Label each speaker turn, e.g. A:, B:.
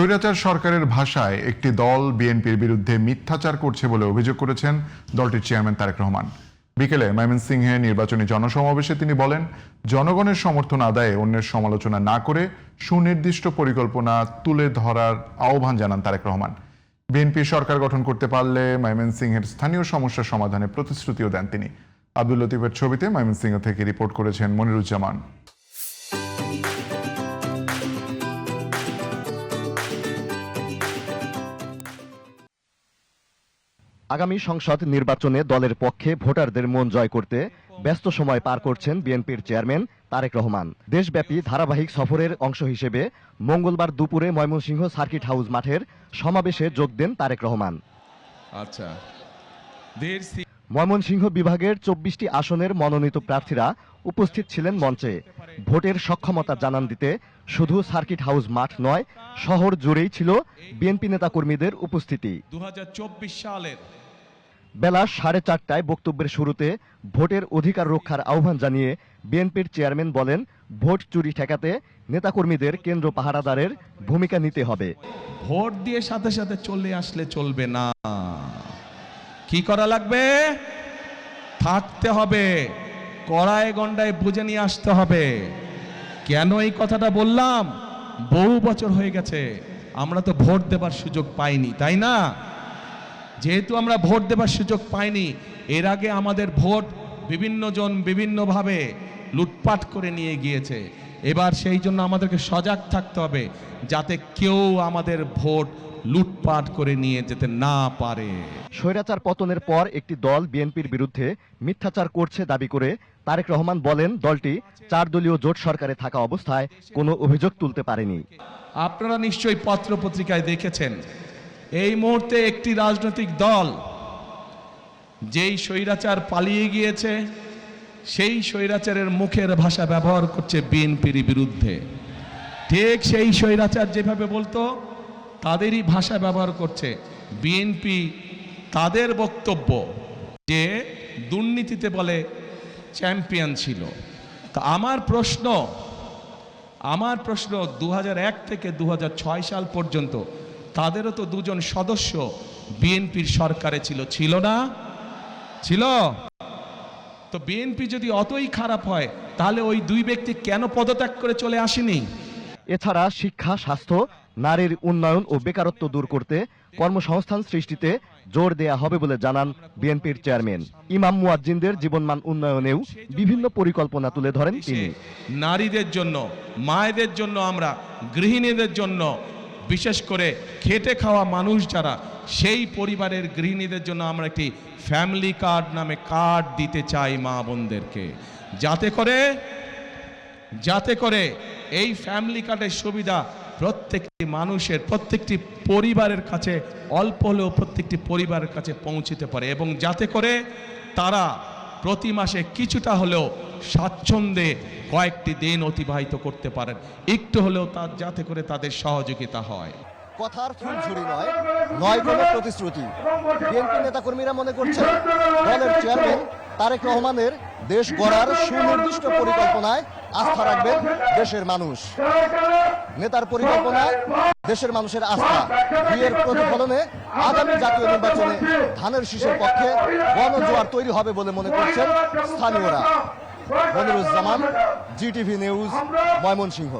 A: স্বৈরাচার সরকারের ভাষায় একটি দল বিএনপির বিরুদ্ধে মিথ্যাচার করছে বলে অভিযোগ করেছেন দলটির চেয়ারম্যান তারেক রহমান। বিকেলে ময়মনসিংহে নির্বাচনী জনসমাবেশে তিনি বলেন, জনগণের সমর্থন আদায়ে অন্যের সমালোচনা না করে সুনির্দিষ্ট পরিকল্পনা তুলে ধরার আহ্বান জানান তারেক রহমান। বিএনপি সরকার গঠন করতে পারলে ময়মনসিংহের স্থানীয় সমস্যার সমাধানে প্রতিশ্রুতিও দেন তিনি। আব্দুল লতিফের ছবিতে ময়মনসিংহ থেকে রিপোর্ট করেছেন মনিরুজ্জামান।
B: আগামী সংসদ নির্বাচনে দলের পক্ষে ভোটারদের মন জয় করতে ব্যস্ত সময় পার করছেন বিএনপির চেয়ারম্যান তারেক রহমান। দেশব্যাপী ধারাবাহিক সফরের অংশ হিসেবে মঙ্গলবার দুপুরে ময়মনসিংহ সার্কিট হাউস মাঠের সমাবেশে যোগ দেন তারেক রহমান।
C: আচ্ছা।
B: ময়মনসিংহ বিভাগের চব্বিশটি আসনের মনোনীত প্রার্থীরা উপস্থিত ছিলেন মঞ্চে। ভোটের সক্ষমতা জানান দিতে শুধু সার্কিট হাউস মাঠ নয় শহর জুড়েই ছিল বিএনপি নেতাকর্মীদের উপস্থিতি।
C: 2024 সালের
B: বেলা সাড়ে চারটায় বক্তব্যের শুরুতে ভোটের অধিকার রক্ষার আহ্বান জানিয়ে বিএনপির চেয়ারম্যান বলেন, ভোট চুরি ঠেকাতে নেতাকর্মীদের কেন্দ্র পাহারাদারের ভূমিকা নিতে হবে।
C: ভোট দিয়ে সাথে সাথে চলে আসলে চলবে না। কি করা লাগবে? থাকতে হবে। কড়ায় গন্ডায় বুঝে নিয়ে আসতে হবে। কেন এই কথাটা বললাম? বহু বছর হয়ে গেছে। আমরা তো ভোট দেবার সুযোগ পাইনি, তাই না? যেহেতু আমরা ভোট দেবার সুযোগ পাইনি এর আগে আমাদের ভোট বিভিন্ন জন বিভিন্নভাবে লুটপাট করে নিয়ে গিয়েছে। এবার সেই জন্য আমাদেরকে সজাগ থাকতে হবে যাতে কেউ আমাদের ভোট লুটপাট করে নিয়ে যেতে না পারে।
B: স্বৈরাচার পতনের পর একটি দল বিএনপির বিরুদ্ধে মিথ্যাচার করছে দাবি করে তারেক রহমান বলেন দলটি চার দলীয় জোট সরকারে থাকা অবস্থায় কোনো অভিযোগ তুলতে পারেনি।
C: আপনারা নিশ্চয়ই পত্র পত্রিকায় দেখেছেন এই মুহূর্তে একটি রাজনৈতিক দল যেই স্বৈরাচার পালিয়ে গিয়েছে, সেই স্বৈরাচারের মুখের ভাষা ব্যবহার করছে বিএনপির বিরুদ্ধে। ঠিক সেই স্বৈরাচার যেভাবে বলতো, তাদেরই ভাষা ব্যবহার করছে বিএনপি। তাদের বক্তব্য যে দুর্নীতিতে বলে চ্যাম্পিয়ন ছিল। তা আমার প্রশ্ন আমার প্রশ্ন দু হাজার এক থেকে দু হাজার ছয় সাল পর্যন্ত তাদেরও তো দুজন সদস্য। বিএনপির সরকারে ছিল ছিল না? ছিল। তো বিএনপি যদি অতই খারাপ হয় তাহলে ওই দুই ব্যক্তি কেন পদত্যাগ করে চলে আসেনি?
B: এছাড়া শিক্ষা স্বাস্থ্য নারীর উন্নয়ন ও বেকারত্ব দূর করতে কর্মসংস্থান সৃষ্টিতে জোর দেয়া হবে বলে জানান বিএনপির চেয়ারম্যান। ইমাম মুয়াজ্জিনদের জীবনমান উন্নয়নেও বিভিন্ন পরিকল্পনা তুলে ধরেন তিনি।
C: নারীদের জন্য মায়েদের জন্য আমরা গৃহিণীদের জন্য বিশেষ করে খেটে খাওয়া মানুষ যারা, সেই পরিবারের গৃহিণীদের জন্য আমরা একটি ফ্যামিলি কার্ড নামে কার্ড দিতে চাই মা বোনদেরকে। যাতে করে যাতে করে এই ফ্যামিলি কার্ডের সুবিধা প্রত্যেকটি মানুষের, প্রত্যেকটি পরিবারের কাছে অল্প হলেও প্রত্যেকটি পরিবারের কাছে পৌঁছতে পারে এবং যাতে করে তারা প্রতি মাসে কিছুটা হলেও স্বাচ্ছন্দ্যে কয়েকটি দিন অতিবাহিত করতে পারেন। একটু হলেও তার যাতে করে তাদের সহযোগিতা হয়।
D: কথার ফুলঝুরি নয় নয় কোনো প্রতিশ্রুতি। বিএনপি নেতাকর্মীরা মনে করছেন, দলের চেয়ারম্যান তারেক রহমানের দেশ গড়ার সুনির্দিষ্ট পরিকল্পনায় আস্থা রাখবেন দেশের মানুষ। নেতার পরিকল্পনা, দেশের মানুষের আস্থা, বিয়ের প্রতিফলনে আগামী জাতীয় নির্বাচনে ধানের শীষের পক্ষে গণজোয়ার তৈরি হবে বলে মনে করছেন স্থানীয়রা। Moniruzzaman, GTV news, Mymensingh.